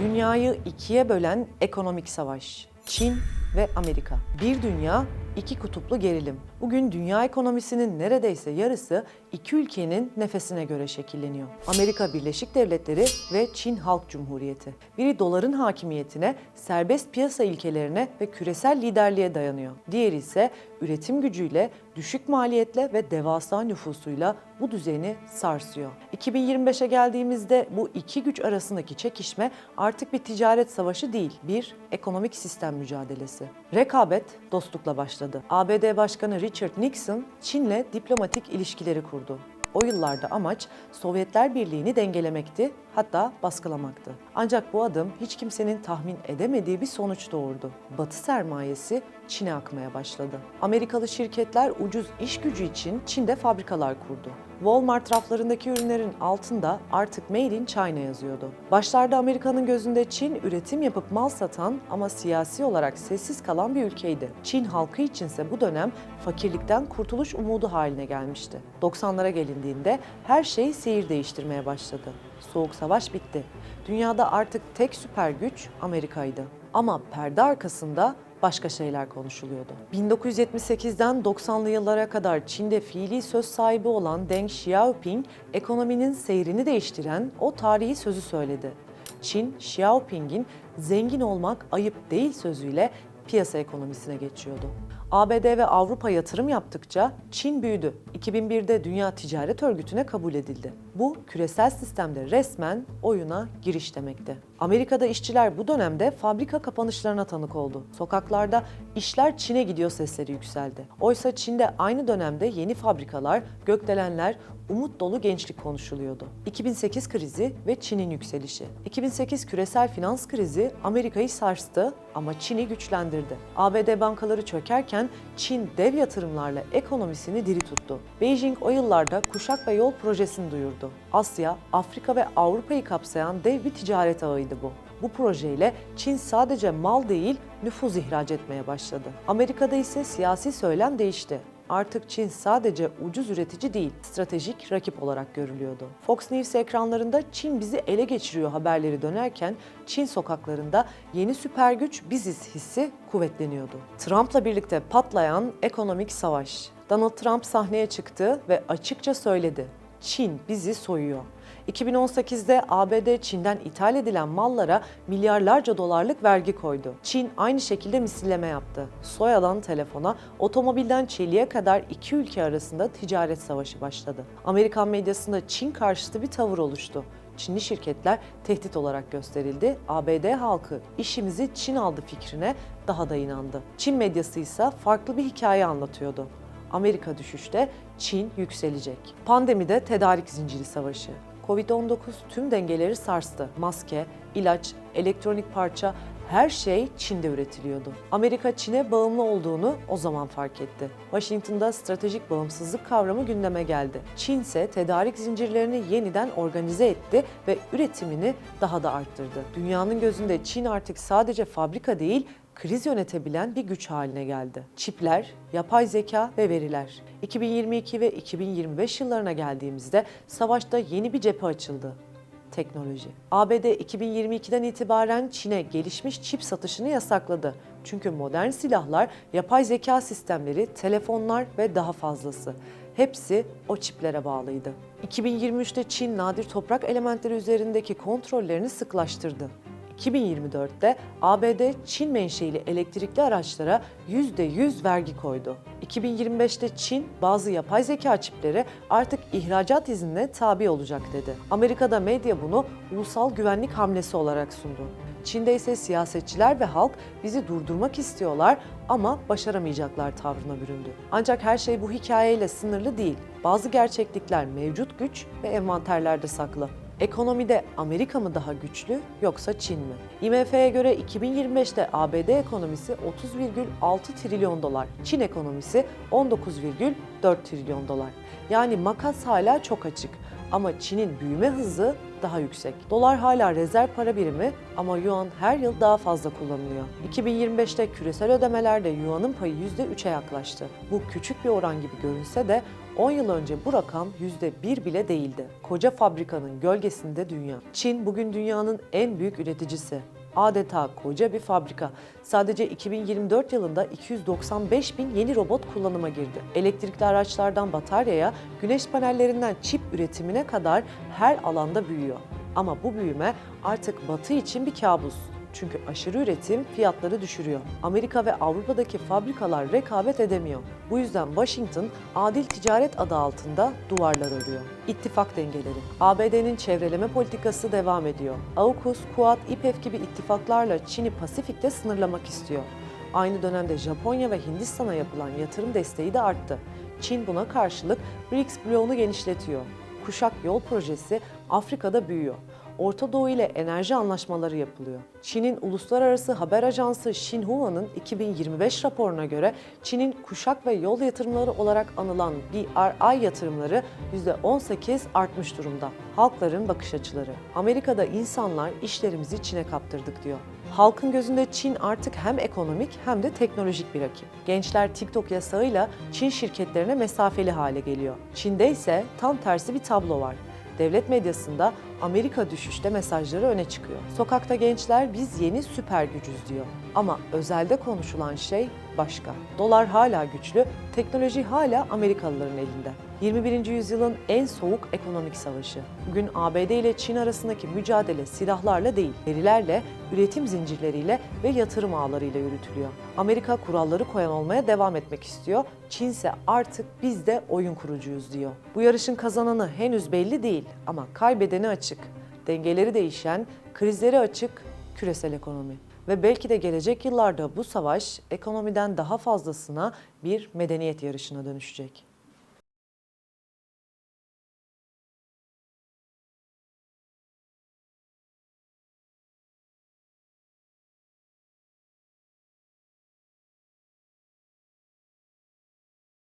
Dünyayı ikiye bölen ekonomik savaş. Çin ve Amerika. Bir dünya, iki kutuplu gerilim. Bugün dünya ekonomisinin neredeyse yarısı iki ülkenin nefesine göre şekilleniyor. Amerika Birleşik Devletleri ve Çin Halk Cumhuriyeti. Biri doların hakimiyetine, serbest piyasa ilkelerine ve küresel liderliğe dayanıyor. Diğeri ise üretim gücüyle, düşük maliyetle ve devasa nüfusuyla bu düzeni sarsıyor. 2025'e geldiğimizde bu iki güç arasındaki çekişme artık bir ticaret savaşı değil, bir ekonomik sistem mücadelesi. Rekabet dostlukla başladı. ABD Başkanı Richard Nixon Çin'le diplomatik ilişkileri kurdu. O yıllarda amaç Sovyetler Birliği'ni dengelemekti, hatta baskılamaktı. Ancak bu adım hiç kimsenin tahmin edemediği bir sonuç doğurdu. Batı sermayesi Çin'e akmaya başladı. Amerikalı şirketler ucuz iş gücü için Çin'de fabrikalar kurdu. Walmart raflarındaki ürünlerin altında artık Made in China yazıyordu. Başlarda Amerika'nın gözünde Çin üretim yapıp mal satan ama siyasi olarak sessiz kalan bir ülkeydi. Çin halkı içinse bu dönem fakirlikten kurtuluş umudu haline gelmişti. 90'lara gelindiğinde her şey seyir değiştirmeye başladı. Soğuk savaş bitti. Dünyada artık tek süper güç Amerika'ydı. Ama perde arkasında başka şeyler konuşuluyordu. 1978'den 90'lı yıllara kadar Çin'de fiili söz sahibi olan Deng Xiaoping, ekonominin seyrini değiştiren o tarihi sözü söyledi. Çin, Xiaoping'in zengin olmak ayıp değil sözüyle piyasa ekonomisine geçiyordu. ABD ve Avrupa yatırım yaptıkça Çin büyüdü. 2001'de Dünya Ticaret Örgütü'ne kabul edildi. Bu küresel sistemde resmen oyuna giriş demekti. Amerika'da işçiler bu dönemde fabrika kapanışlarına tanık oldu. Sokaklarda işler Çin'e gidiyor sesleri yükseldi. Oysa Çin'de aynı dönemde yeni fabrikalar, gökdelenler, umut dolu gençlik konuşuluyordu. 2008 krizi ve Çin'in yükselişi. 2008 küresel finans krizi Amerika'yı sarstı ama Çin'i güçlendirdi. ABD bankaları çökerken Çin dev yatırımlarla ekonomisini diri tuttu. Beijing o yıllarda kuşak ve yol projesini duyurdu. Asya, Afrika ve Avrupa'yı kapsayan dev bir ticaret ağıydı bu. Bu projeyle Çin sadece mal değil, nüfuz ihraç etmeye başladı. Amerika'da ise siyasi söylem değişti artık Çin sadece ucuz üretici değil, stratejik rakip olarak görülüyordu. Fox News ekranlarında Çin bizi ele geçiriyor haberleri dönerken Çin sokaklarında yeni süper güç biziz hissi kuvvetleniyordu. Trump'la birlikte patlayan ekonomik savaş. Donald Trump sahneye çıktı ve açıkça söyledi. Çin bizi soyuyor. 2018'de ABD Çin'den ithal edilen mallara milyarlarca dolarlık vergi koydu. Çin aynı şekilde misilleme yaptı. Soyalan telefona, otomobilden çeliğe kadar iki ülke arasında ticaret savaşı başladı. Amerikan medyasında Çin karşıtı bir tavır oluştu. Çinli şirketler tehdit olarak gösterildi. ABD halkı işimizi Çin aldı fikrine daha da inandı. Çin medyası ise farklı bir hikaye anlatıyordu. Amerika düşüşte, Çin yükselecek. Pandemide tedarik zinciri savaşı. Covid-19 tüm dengeleri sarstı. Maske, ilaç, elektronik parça her şey Çin'de üretiliyordu. Amerika Çin'e bağımlı olduğunu o zaman fark etti. Washington'da stratejik bağımsızlık kavramı gündeme geldi. Çin ise tedarik zincirlerini yeniden organize etti ve üretimini daha da arttırdı. Dünyanın gözünde Çin artık sadece fabrika değil, kriz yönetebilen bir güç haline geldi. Çipler, yapay zeka ve veriler. 2022 ve 2025 yıllarına geldiğimizde savaşta yeni bir cephe açıldı teknoloji. ABD 2022'den itibaren Çin'e gelişmiş çip satışını yasakladı. Çünkü modern silahlar, yapay zeka sistemleri, telefonlar ve daha fazlası hepsi o çiplere bağlıydı. 2023'te Çin nadir toprak elementleri üzerindeki kontrollerini sıklaştırdı. 2024'te ABD Çin menşeili elektrikli araçlara %100 vergi koydu. 2025'te Çin bazı yapay zeka çipleri artık ihracat iznine tabi olacak dedi. Amerika'da medya bunu ulusal güvenlik hamlesi olarak sundu. Çin'de ise siyasetçiler ve halk bizi durdurmak istiyorlar ama başaramayacaklar tavrına büründü. Ancak her şey bu hikayeyle sınırlı değil. Bazı gerçeklikler mevcut güç ve envanterlerde saklı. Ekonomide Amerika mı daha güçlü yoksa Çin mi? IMF'ye göre 2025'te ABD ekonomisi 30,6 trilyon dolar, Çin ekonomisi 19,4 trilyon dolar. Yani makas hala çok açık ama Çin'in büyüme hızı daha yüksek. Dolar hala rezerv para birimi ama yuan her yıl daha fazla kullanılıyor. 2025'te küresel ödemelerde yuanın payı %3'e yaklaştı. Bu küçük bir oran gibi görünse de 10 yıl önce bu rakam %1 bile değildi. Koca fabrikanın gölgesinde dünya. Çin bugün dünyanın en büyük üreticisi. Adeta koca bir fabrika. Sadece 2024 yılında 295 bin yeni robot kullanıma girdi. Elektrikli araçlardan bataryaya, güneş panellerinden çip üretimine kadar her alanda büyüyor. Ama bu büyüme artık Batı için bir kabus. Çünkü aşırı üretim fiyatları düşürüyor. Amerika ve Avrupa'daki fabrikalar rekabet edemiyor. Bu yüzden Washington adil ticaret adı altında duvarlar örüyor. İttifak dengeleri. ABD'nin çevreleme politikası devam ediyor. AUKUS, Quad, İPEF gibi ittifaklarla Çin'i Pasifik'te sınırlamak istiyor. Aynı dönemde Japonya ve Hindistan'a yapılan yatırım desteği de arttı. Çin buna karşılık BRICS bloğunu genişletiyor. Kuşak Yol projesi Afrika'da büyüyor. Orta Doğu ile enerji anlaşmaları yapılıyor. Çin'in uluslararası haber ajansı Xinhua'nın 2025 raporuna göre Çin'in kuşak ve yol yatırımları olarak anılan BRI yatırımları %18 artmış durumda. Halkların bakış açıları. Amerika'da insanlar işlerimizi Çin'e kaptırdık diyor. Halkın gözünde Çin artık hem ekonomik hem de teknolojik bir rakip. Gençler TikTok yasağıyla Çin şirketlerine mesafeli hale geliyor. Çin'de ise tam tersi bir tablo var. Devlet medyasında Amerika düşüşte mesajları öne çıkıyor. Sokakta gençler biz yeni süper gücüz diyor. Ama özelde konuşulan şey başka. Dolar hala güçlü, teknoloji hala Amerikalıların elinde. 21. yüzyılın en soğuk ekonomik savaşı. Bugün ABD ile Çin arasındaki mücadele silahlarla değil, verilerle, üretim zincirleriyle ve yatırım ağlarıyla yürütülüyor. Amerika kuralları koyan olmaya devam etmek istiyor. Çin ise artık biz de oyun kurucuyuz diyor. Bu yarışın kazananı henüz belli değil ama kaybedeni açık. Dengeleri değişen, krizleri açık küresel ekonomi. Ve belki de gelecek yıllarda bu savaş ekonomiden daha fazlasına bir medeniyet yarışına dönüşecek.